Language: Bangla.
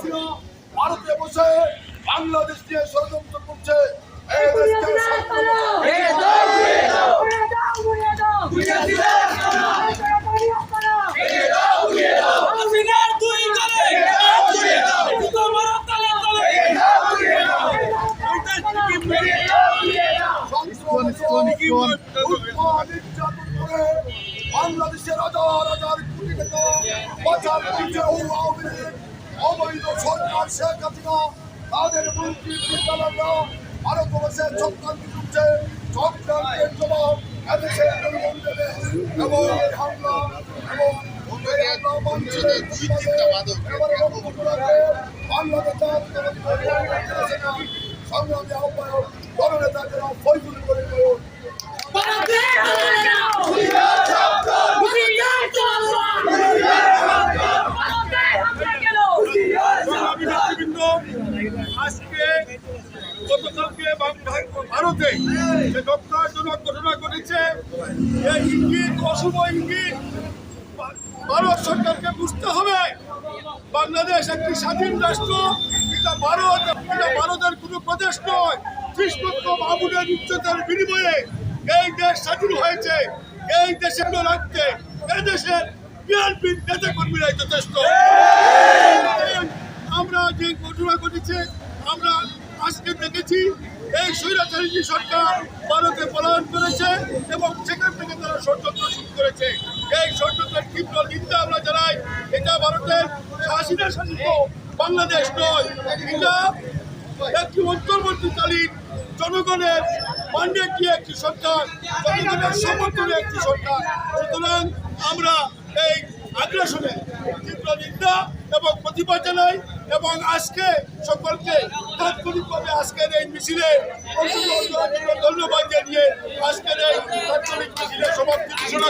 হাসিনা ভারতে বসে বাংলাদেশ নিয়ে ষড়যন্ত্র করছে। বাংলাদেশের হাজার হাজার কোটি টাকা বাজার করছে ও আওয়ামী সরকার শেখ হাসিনা তাদের মন্ত্রী পরিচালকরা ভারতবর্ষে চক্রান্ত করছে। চক্রান্তের জবাব এদেশে এবং এই হামলা এবং এই হামলা বাঞ্ছিত গতকালকে ভারতে যে ডক্টরজনক ঘটনা ঘটেছে ইঙ্গিত, অশুভ ইঙ্গিত, ভারত সরকারকে বুঝতে হবে। বাংলাদেশ একটি স্বাধীন রাষ্ট্র, এটা ভারত, এটা ভারতের কোনো প্রদেশ নয়। ত্রিশ লক্ষ উচ্চতার বিনিময়ে এই দেশ স্বাধীন হয়েছে, এই দেশে রাখতে এই দেশের বিএনপির নেতা কর্মীরাই যথেষ্ট আমরা যে ঘটনা ঘটেছে আমরা আজকে দেখেছি, এই স্বৈরাচারী সরকার ভারতে পলায়ন করেছে এবং সেখান থেকে তারা ষড়যন্ত্র শুরু করেছে। এই ষড়যন্ত্রের তীব্র নিন্দা আমরা জানাই, এটা ভারতের হাসিনা শাসিত বাংলাদেশ নয়, এটা একটি অন্তর্বর্তীকালীন জনগণের মান্ডে দিয়ে একটি সরকার, জনগণের সমর্থনে একটি সরকার। সুতরাং আমরা এই আগ্রাসনের তীব্র নিন্দা এবং প্রতিবাদ জানাই এবং আজকে সকলকে তাৎক্ষণিকভাবে আজকের এই মিছিলে ধন্যবাদ জানিয়ে আজকের এই তাৎক্ষণিক মিছিলে সমাপ্তি ঘোষণা